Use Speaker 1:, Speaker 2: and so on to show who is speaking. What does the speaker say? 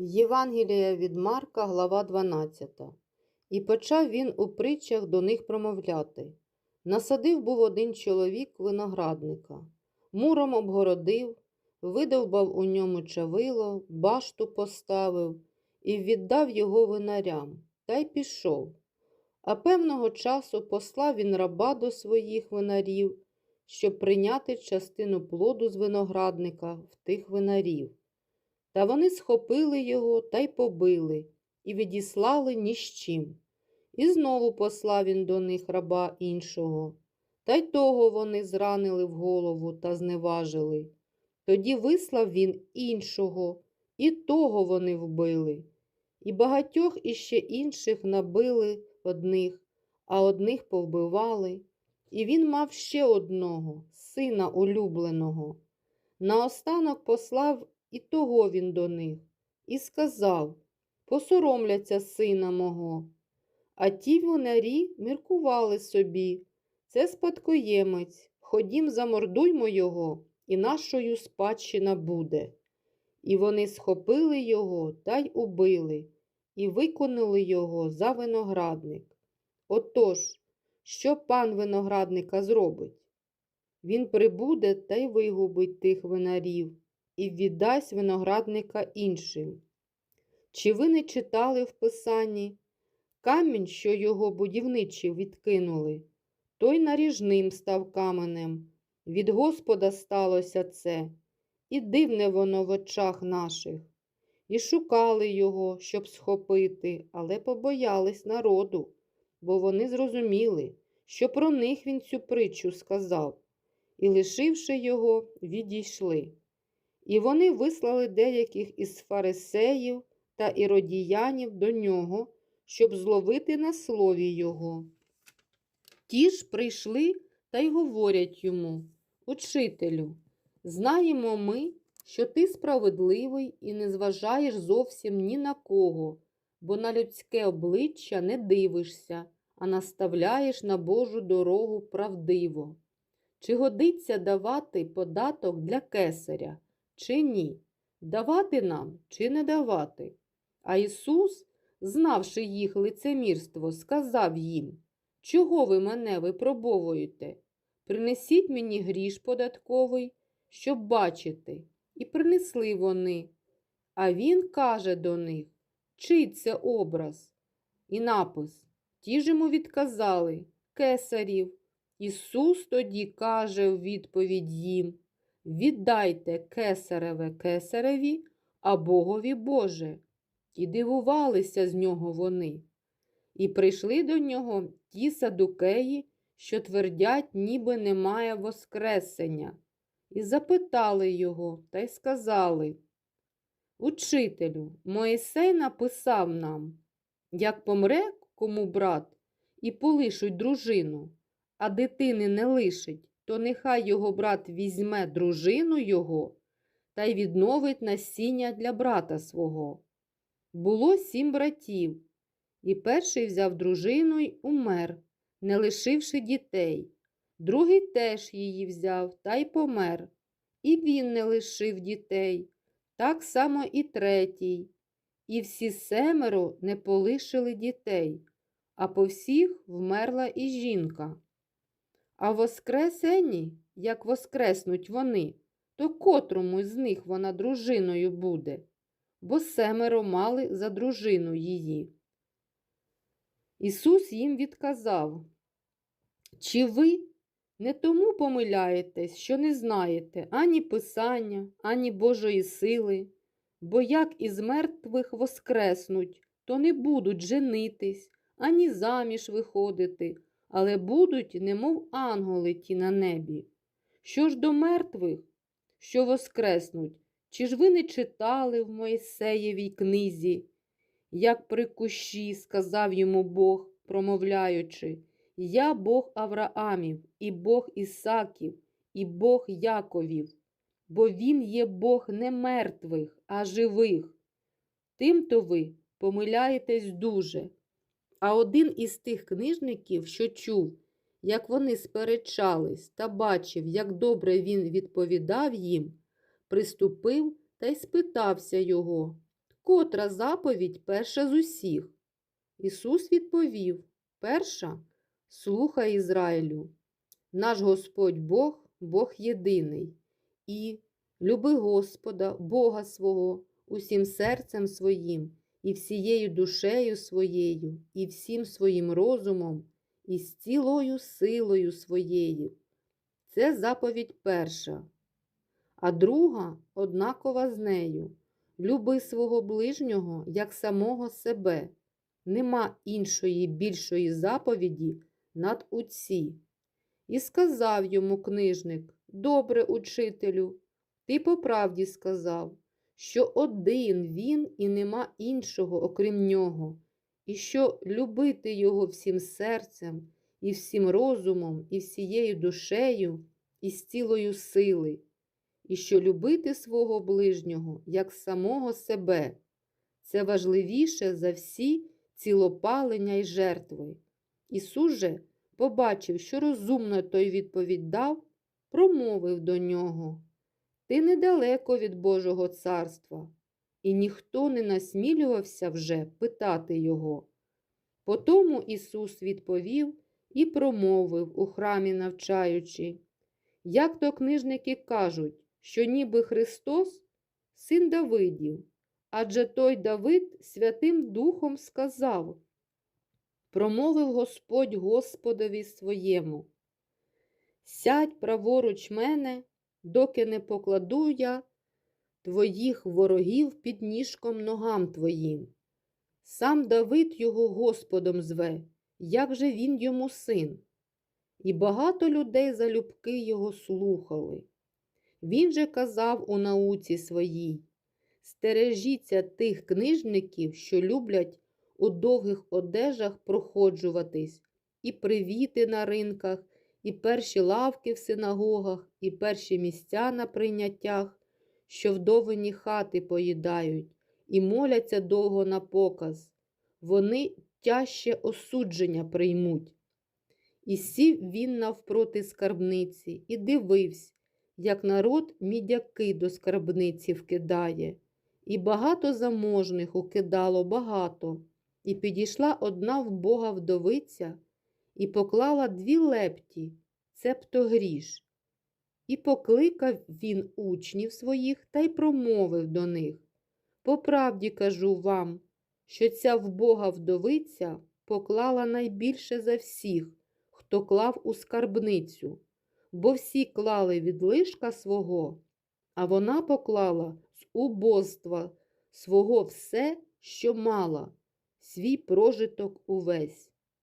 Speaker 1: Євангелія від Марка, глава 12. І почав він у притчах до них промовляти. Насадив був один чоловік виноградника, муром обгородив, видовбав у ньому чавило, башту поставив і віддав його винарям, та й пішов. А певного часу послав він раба до своїх винарів, щоб прийняти частину плоду з виноградника в тих винарів. Та вони схопили його та й побили, і відіслали ні з чим. І знову послав він до них раба іншого. Та й того вони зранили в голову та зневажили. Тоді вислав він іншого, і того вони вбили. І багатьох іще інших набили одних, а одних повбивали. І він мав ще одного, сина улюбленого. Наостанок послав і того він до них, і сказав Посоромляться сина мого. А ті вонарі міркували собі це спадкоємець, ходім, замордуймо його, і нашою спадщина буде. І вони схопили його та й убили, і виконали його за виноградник. Отож, що пан виноградника зробить? Він прибуде та й вигубить тих винарів і віддасть виноградника іншим. Чи ви не читали в Писанні? Камінь, що його будівничі відкинули, той наріжним став каменем. Від Господа сталося це, і дивне воно в очах наших. І шукали його, щоб схопити, але побоялись народу, бо вони зрозуміли, що про них він цю притчу сказав, і, лишивши його, відійшли. І вони вислали деяких із фарисеїв та іродіянів до нього, щоб зловити на слові його. Ті ж прийшли та й говорять йому, Учителю, знаємо ми, що ти справедливий і не зважаєш зовсім ні на кого, бо на людське обличчя не дивишся, а наставляєш на Божу дорогу правдиво. Чи годиться давати податок для кесаря, чи ні? Давати нам чи не давати? А Ісус, знавши їх лицемірство, сказав їм, Чого ви мене випробовуєте? Принесіть мені гріш податковий, щоб бачити. І принесли вони. А він каже до них, чий це образ? І напис. Ті ж йому відказали кесарів. Ісус тоді каже в відповідь їм Віддайте кесареве кесареві, а Богові Боже. І дивувалися з нього вони. І прийшли до нього ті садукеї, що твердять, ніби немає Воскресення, і запитали його та й сказали Учителю, Моїсей написав нам, як помре кому брат, і полишуть дружину, а дитини не лишить, то нехай його брат візьме дружину його та й відновить насіння для брата свого. Було сім братів, і перший взяв дружину й умер, не лишивши дітей. Другий теж її взяв та й помер, і він не лишив дітей, так само і третій. І всі семеро не полишили дітей, а по всіх вмерла і жінка. А воскресені, як воскреснуть вони, то котрому з них вона дружиною буде, бо семеро мали за дружину її. Ісус їм відказав, чи ви не тому помиляєтесь, що не знаєте ані Писання, ані Божої сили, бо як із мертвих воскреснуть, то не будуть женитись, ані заміж виходити, але будуть, немов ангели ті на небі. Що ж до мертвих, що воскреснуть, чи ж ви не читали в Моїсеєвій книзі? Як при кущі сказав йому Бог, промовляючи, Я Бог Авраамів, і Бог Ісаків, і Бог Яковів, бо Він є Бог не мертвих, а живих. Тимто ви помиляєтесь дуже. А один із тих книжників, що чув, як вони сперечались та бачив, як добре він відповідав їм, приступив та й спитався його котра заповідь перша з усіх? Ісус відповів: Перша, слухай Ізраїлю, наш Господь Бог, Бог єдиний, і люби Господа, Бога свого, усім серцем своїм, і всією душею своєю, і всім своїм розумом, і з цілою силою своєю. Це заповідь перша. А друга однакова з нею. Люби свого ближнього як самого себе. Нема іншої більшої заповіді над уці. І сказав йому книжник: Добре, учителю, ти по правді сказав, що один він і нема іншого, окрім нього, і що любити його всім серцем, і всім розумом, і всією душею, і з цілою сили, і що любити свого ближнього як самого себе. Це важливіше за всі цілопалення й жертви. Ісус же побачив, що розумно той відповідь дав, промовив до нього Ти недалеко від Божого царства, і ніхто не насмілювався вже питати його. Потому Ісус відповів і промовив у храмі навчаючи, як то книжники кажуть, що ніби Христос син Давидів, адже той Давид Святим Духом сказав, промовив Господь Господові своєму. Сядь праворуч мене, доки не покладу я твоїх ворогів під ніжком ногам твоїм. Сам Давид його Господом зве, як же він йому син. І багато людей залюбки його слухали. Він же казав у науці своїй Стережіться тих книжників, що люблять у довгих одежах проходжуватись, і привіти на ринках, і перші лавки в синагогах, і перші місця на прийняттях, що вдовині хати поїдають, і моляться довго на показ. Вони тяжче осудження приймуть. І сів він навпроти скарбниці і дивився, як народ мідяки до скарбниці вкидає, і багато заможних укидало багато, і підійшла одна вбога вдовиця, і поклала дві лепті, цебто гріш. І покликав він учнів своїх та й промовив до них По правді кажу вам, що ця вбога вдовиця поклала найбільше за всіх, хто клав у скарбницю бо всі клали від лишка свого, а вона поклала з убоства свого все, що мала, свій прожиток увесь.